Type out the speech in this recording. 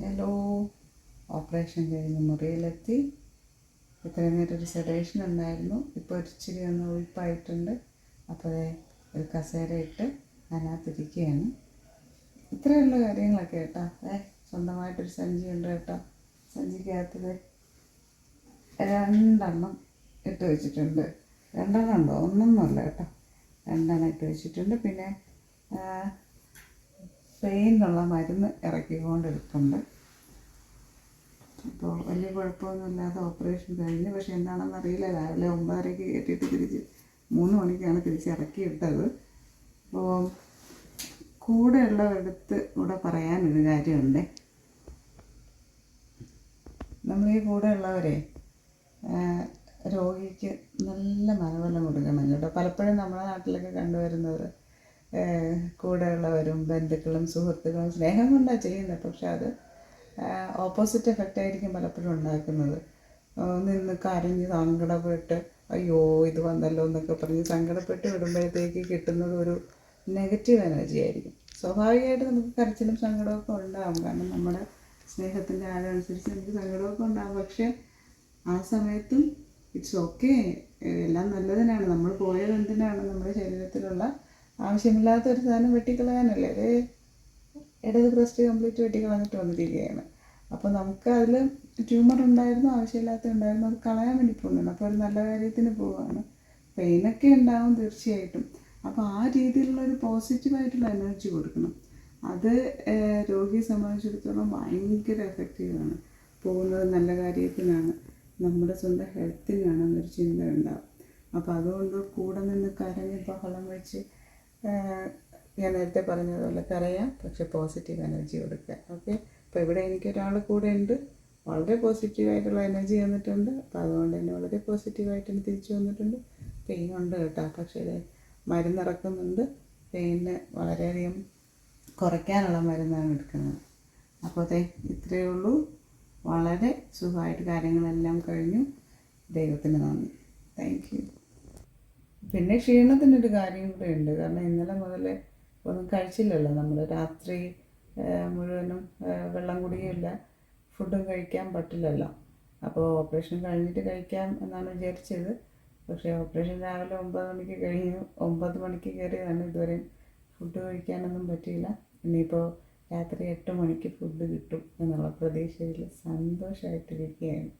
Hello operation കഴിഞ്ഞ് മുറിയിലെത്തി. ഇത്രയും നേരം ഒരു സെഡേഷൻ ഉണ്ടായിരുന്നു. ഇപ്പോൾ ഒരിച്ചിരി ഒന്ന് ഒഴിപ്പായിട്ടുണ്ട് അപ്പോൾ ഒരു കസേര ഇട്ട് അതിനകത്തിരിക്കുകയാണ്. ഇത്രയുള്ള കാര്യങ്ങളൊക്കെ കേട്ടോ. ഏ സ്വന്തമായിട്ടൊരു സഞ്ചി ഉണ്ട് കേട്ടോ. സഞ്ചിക്കകത്ത് ദേ രണ്ടെണ്ണം ഇട്ട് വെച്ചിട്ടുണ്ട്. രണ്ടെണ്ണം ഉണ്ടോ? ഒന്നൊന്നുമല്ല കേട്ടോ. രണ്ടെണ്ണം ഇട്ട് വെച്ചിട്ടുണ്ട്. പിന്നെ പെയിനുള്ള മരുന്ന് ഇറക്കിക്കൊണ്ടിരിപ്പുണ്ട്. അപ്പോൾ വലിയ കുഴപ്പമൊന്നുമില്ലാതെ ഓപ്പറേഷൻ കഴിഞ്ഞ്. പക്ഷെ എന്താണെന്ന് അറിയില്ല. രാവിലെ ഒമ്പതരയ്ക്ക് കയറ്റിയിട്ട് തിരിച്ച് മൂന്ന് മണിക്കാണ് തിരിച്ച് ഇറക്കി അപ്പോൾ അപ്പോൾ കൂടെയുള്ളവരടുത്ത് ഇവിടെ പറയാനൊരു കാര്യമുണ്ട്. നമ്മൾ ഈ കൂടെയുള്ളവരെ രോഗിക്ക് നല്ല മനോബലം കൊടുക്കണം കേട്ടോ. പലപ്പോഴും നമ്മുടെ നാട്ടിലൊക്കെ കണ്ടുവരുന്നത് കൂടെയുള്ളവരും ബന്ധുക്കളും സുഹൃത്തുക്കളും സ്നേഹം കൊണ്ടാണ് ചെയ്യുന്നത് പക്ഷെ അത് ഓപ്പോസിറ്റ് എഫക്റ്റ് ആയിരിക്കും പലപ്പോഴും ഉണ്ടാക്കുന്നത്. നിന്ന് കരഞ്ഞ് സങ്കടപ്പെട്ട് അയ്യോ ഇത് വന്നല്ലോ എന്നൊക്കെ പറഞ്ഞ് സങ്കടപ്പെട്ട് വിടുമ്പോഴത്തേക്ക് കിട്ടുന്നത് ഒരു നെഗറ്റീവ് എനർജി ആയിരിക്കും. സ്വാഭാവികമായിട്ട് നമുക്ക് കരച്ചിലും സങ്കടമൊക്കെ ഉണ്ടാകും കാരണം നമ്മുടെ സ്നേഹത്തിന്റെ ആഴം അനുസരിച്ച് നമുക്ക് സങ്കടമൊക്കെ ഉണ്ടാകും പക്ഷേ ആ സമയത്തും ഇറ്റ്സ് ഓക്കെ എല്ലാം നല്ലതിനാണ്. നമ്മൾ പോയത് എന്തിനാണ്? നമ്മുടെ ശരീരത്തിലുള്ള ആവശ്യമില്ലാത്ത ഒരു സാധനം വെട്ടിക്കളയാനല്ലേ? അത് ഇടത് ബ്രസ്റ്റ് കംപ്ലീറ്റ് വെട്ടിക്കളഞ്ഞിട്ട് വന്നിരിക്കുകയാണ് അപ്പോൾ നമുക്ക് അതിൽ ട്യൂമർ ഉണ്ടായിരുന്നു ആവശ്യമില്ലാത്ത ഉണ്ടായിരുന്നു അത് കളയാൻ വേണ്ടി പോകുന്നുണ്ട്. അപ്പോൾ ഒരു നല്ല കാര്യത്തിന് പോവുകയാണ്. പെയിനൊക്കെ ഉണ്ടാവും തീർച്ചയായിട്ടും. അപ്പോൾ ആ രീതിയിലുള്ള ഒരു പോസിറ്റീവായിട്ടുള്ള എനർജി കൊടുക്കണം. അത് രോഗിയെ സംബന്ധിച്ചിടത്തോളം ഭയങ്കര എഫക്റ്റീവാണ് പോകുന്നത് നല്ല കാര്യത്തിനാണ്. നമ്മുടെ സ്വന്തം ഹെൽത്തിനാണ് എന്നൊരു ചിന്ത ഉണ്ടാവും. അപ്പോൾ അതുകൊണ്ട് കൂടെ നിന്ന് കരഞ്ഞ് ബഹളം വെച്ച് ഞാൻ നേരത്തെ പറഞ്ഞതുപോലെ കരയാം പക്ഷെ പോസിറ്റീവ് എനർജി കൊടുക്കുക. ഓക്കെ അപ്പോൾ ഇവിടെ എനിക്ക് ഒരാൾ കൂടെ ഉണ്ട്. വളരെ പോസിറ്റീവായിട്ടുള്ള എനർജി വന്നിട്ടുണ്ട് അപ്പോൾ അതുകൊണ്ട് തന്നെ വളരെ പോസിറ്റീവായിട്ട് തന്നെ തിരിച്ചു വന്നിട്ടുണ്ട്. പെയിൻ ഉണ്ട് കേട്ടോ. പക്ഷേ ഇത് മരുന്നിറക്കുന്നുണ്ട് പെയിന് വളരെയധികം കുറയ്ക്കാനുള്ള മരുന്നാണ് എടുക്കുന്നത്. അപ്പോൾ അതെ ഇത്രയേ ഉള്ളൂ. വളരെ സുഖമായിട്ട് കാര്യങ്ങളെല്ലാം കഴിഞ്ഞു. ദൈവത്തിന് നന്ദി. താങ്ക് യു പിന്നെ ക്ഷീണത്തിനൊരു കാര്യം കൂടെ ഉണ്ട്. കാരണം ഇന്നലെ മുതൽ ഒന്നും കഴിച്ചില്ലല്ലോ നമ്മൾ രാത്രി മുഴുവനും വെള്ളം കുടിയില്ല ഫുഡും കഴിക്കാൻ പറ്റില്ലല്ലോ. അപ്പോൾ ഓപ്പറേഷൻ കഴിഞ്ഞിട്ട് കഴിക്കാം എന്നാണ് വിചാരിച്ചത്. പക്ഷേ ഓപ്പറേഷൻ രാവിലെ ഒമ്പത് മണിക്ക് കഴിഞ്ഞു. ഒമ്പത് മണിക്ക് കയറിയതാണ് ഇതുവരെയും ഫുഡ് കഴിക്കാനൊന്നും പറ്റിയില്ല. ഇനിയിപ്പോൾ രാത്രി എട്ട് മണിക്ക് ഫുഡ് കിട്ടും എന്നുള്ള പ്രതീക്ഷയിൽ സന്തോഷമായിട്ടിരിക്കുകയാണ്